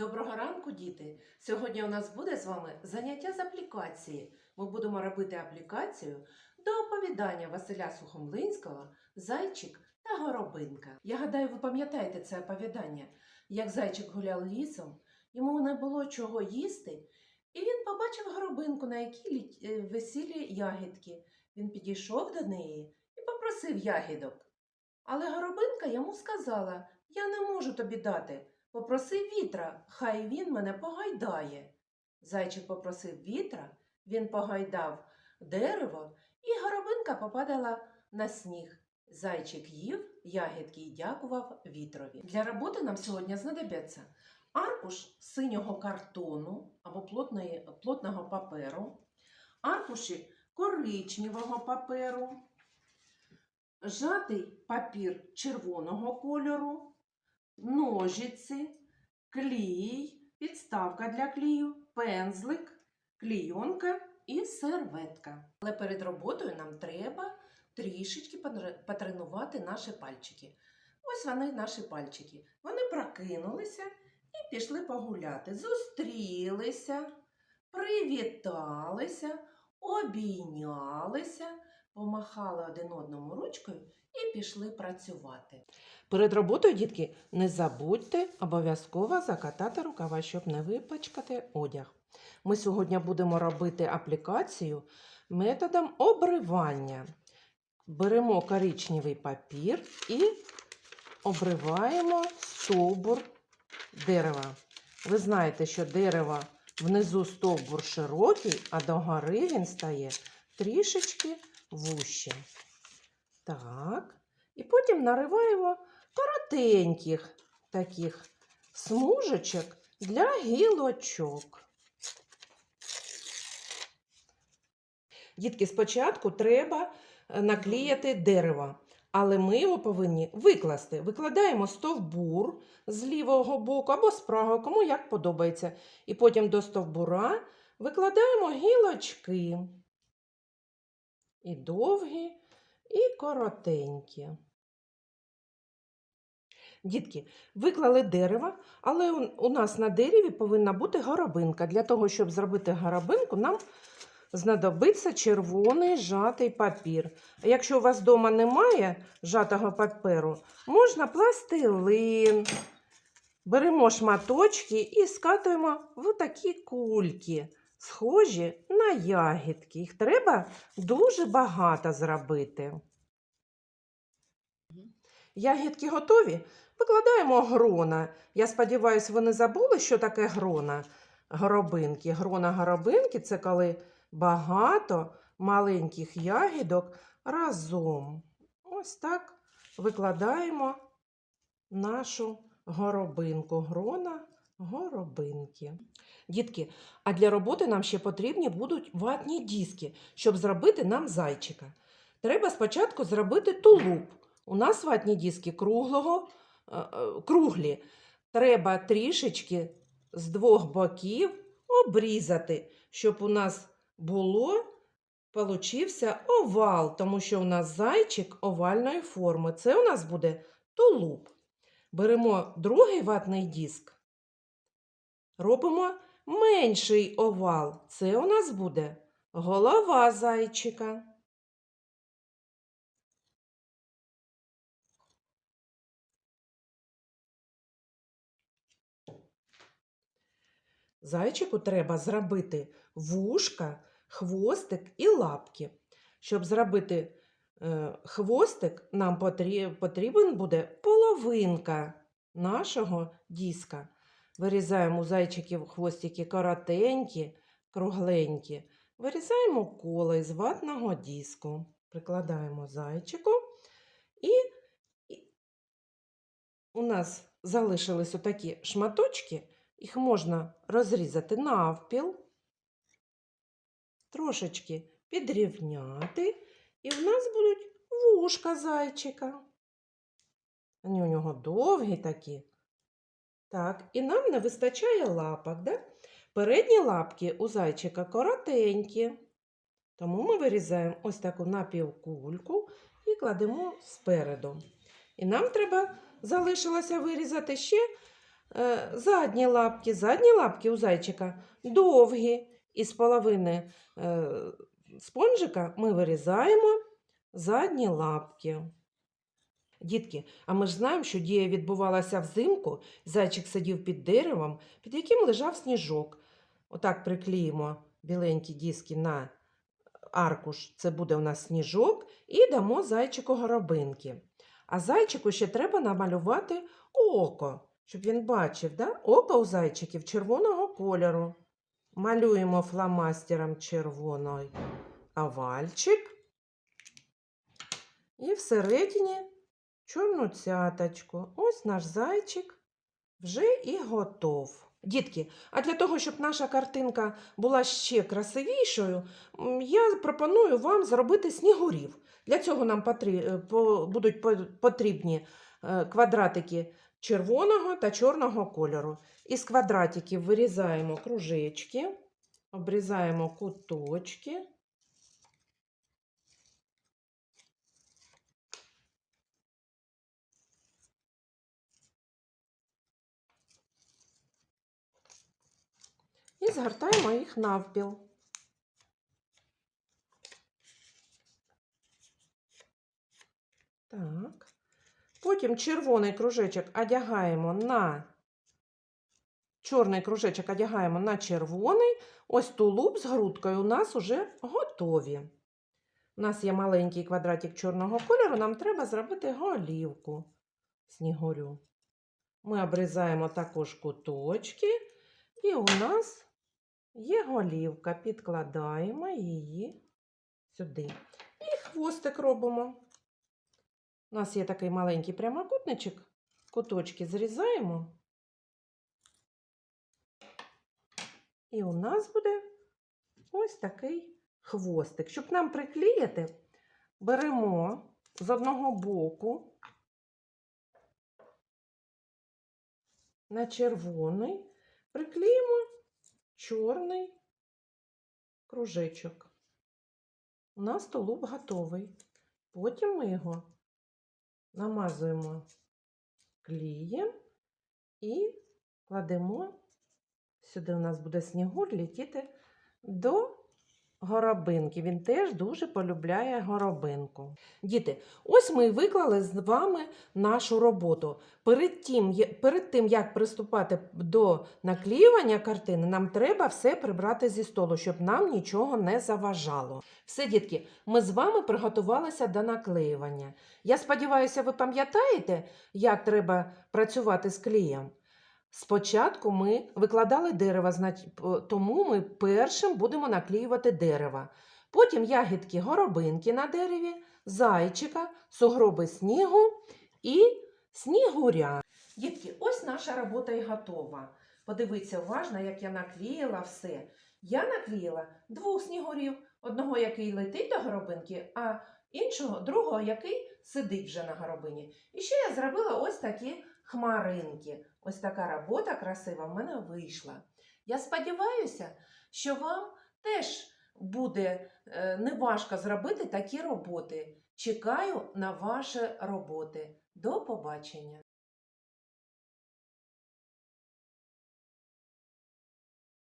Доброго ранку, діти! Сьогодні у нас буде з вами заняття з аплікації. Ми будемо робити аплікацію до оповідання Василя Сухомлинського Зайчик та Горобинка. Я гадаю, ви пам'ятаєте це оповідання, як зайчик гуляв лісом, йому не було чого їсти, і він побачив горобинку, на якій е, висіли ягідки. Він підійшов до неї і попросив ягідок. Але горобинка йому сказала: Я не можу тобі дати. Попроси вітра, хай він мене погайдає. Зайчик попросив вітра, він погайдав дерево, і горобинка попадала на сніг. Зайчик їв ягідки і дякував вітрові. Для роботи нам сьогодні знадобиться аркуш синього картону або плотної, плотного паперу, аркуші коричневого паперу, жатий папір червоного кольору, ножиці, клій, підставка для клею, пензлик, клійонка і серветка. Але перед роботою нам треба трішечки потренувати наші пальчики. Ось вони, наші пальчики. Вони прокинулися і пішли погуляти. Зустрілися, привіталися, обійнялися, помахали один одному ручкою і пішли працювати. Перед роботою, дітки, не забудьте обов'язково закатати рукава, щоб не випачкати одяг. Ми сьогодні будемо робити аплікацію методом обривання. Беремо коричневий папір і обриваємо стовбур дерева. Ви знаєте, що дерево внизу стовбур широкий, а догори він стає трішечки вужче. Так. І потім нариваємо коротеньких таких смужечок для гілочок. Дітки, спочатку треба е, наклеїти дерево, але ми його повинні викласти. Викладаємо стовбур з лівого боку або з правого, кому як подобається. І потім до стовбура викладаємо гілочки. І довгі, і коротенькі. Дітки, виклали дерево, але у- нас на дереві повинна бути горобинка. Для того, щоб зробити горобинку, нам знадобиться червоний жатий папір. Якщо у вас вдома немає жатого паперу, можна пластилин. Беремо шматочки і скатуємо в такі кульки, схожі на ягідки. Їх треба дуже багато зробити. Ягідки готові? Викладаємо грона. Я сподіваюся, ви не забули, що таке грона горобинки. Грона горобинки це коли багато маленьких ягідок разом. Ось так викладаємо нашу горобинку. Грона горобинки. Дітки, а для роботи нам ще потрібні будуть ватні диски, щоб зробити нам зайчика. Треба спочатку зробити тулуб. У нас ватні диски круглого, е, е, круглі. Треба трішечки з двох боків обрізати, щоб у нас було получився овал, тому що у нас зайчик овальної форми. Це у нас буде тулуб. Беремо другий ватний диск, робимо менший овал. Це у нас буде голова зайчика. Зайчику треба зробити вушка, хвостик і лапки. Щоб зробити е, хвостик, нам потрібен буде половинка нашого диска. Вирізаємо у зайчиків хвостики коротенькі, кругленькі. Вирізаємо коло із ватного диску. Прикладаємо зайчику. І, у нас залишились отакі шматочки. Їх можна розрізати навпіл, трошечки підрівняти, і в нас будуть вушка зайчика. Вони у нього довгі такі. Так, і нам не вистачає лапок, да? Передні лапки у зайчика коротенькі. Тому ми вирізаємо ось таку напівкульку і кладемо спереду. І нам треба залишилося вирізати ще е, задні лапки. Задні лапки у зайчика довгі. І з половини е, спонжика ми вирізаємо задні лапки. Дітки, а ми ж знаємо, що дія відбувалася взимку. Зайчик сидів під деревом, під яким лежав сніжок. Отак приклеїмо біленькі диски на аркуш. Це буде у нас сніжок, і дамо зайчику горобинки. А зайчику ще треба намалювати око, щоб він бачив, да? око у зайчиків червоного кольору. Малюємо фломастером червоний овальчик. І всередині чорну цяточку. Ось наш зайчик вже і готов. Дітки, а для того, щоб наша картинка була ще красивішою, я пропоную вам зробити снігурів. Для цього нам е, будуть потрібні е, квадратики червоного та чорного кольору. Із квадратиків вирізаємо кружечки, обрізаємо куточки. І згортаємо їх навпіл. Так. Потім червоний кружечок одягаємо на чорний кружечок одягаємо на червоний. Ось тулуб з грудкою у нас уже готові. У нас є маленький квадратик чорного кольору, нам треба зробити голівку снігурю. Ми обрізаємо також куточки, і у нас є голівка. Підкладаємо її сюди. І хвостик робимо. У нас є такий маленький прямокутничок, куточки зрізаємо. І у нас буде ось такий хвостик. Щоб нам приклеїти, беремо з одного боку на червоний, приклеїмо чорний кружечок. У нас тулуб готовий. Потім ми його намазуємо клієм і кладемо. Сюди у нас буде снігур літіти до горобинки. Він теж дуже полюбляє горобинку. Діти, ось ми виклали з вами нашу роботу. Перед тим, перед тим, як приступати до наклеювання картини, нам треба все прибрати зі столу, щоб нам нічого не заважало. Все, дітки, ми з вами приготувалися до наклеювання. Я сподіваюся, ви пам'ятаєте, як треба працювати з клеєм? Спочатку ми викладали дерево, знач- тому ми першим будемо наклеювати дерево. Потім ягідки горобинки на дереві, зайчика, сугроби снігу і снігуря. Дітки, ось наша робота і готова. Подивіться уважно, як я наклеїла все. Я наклеїла двох снігурів, одного, який летить до горобинки, а іншого, другого, який сидить вже на горобині. І ще я зробила ось такі хмаринки. Ось така робота красива в мене вийшла. Я сподіваюся, що вам теж буде е, неважко зробити такі роботи. Чекаю на ваші роботи. До побачення!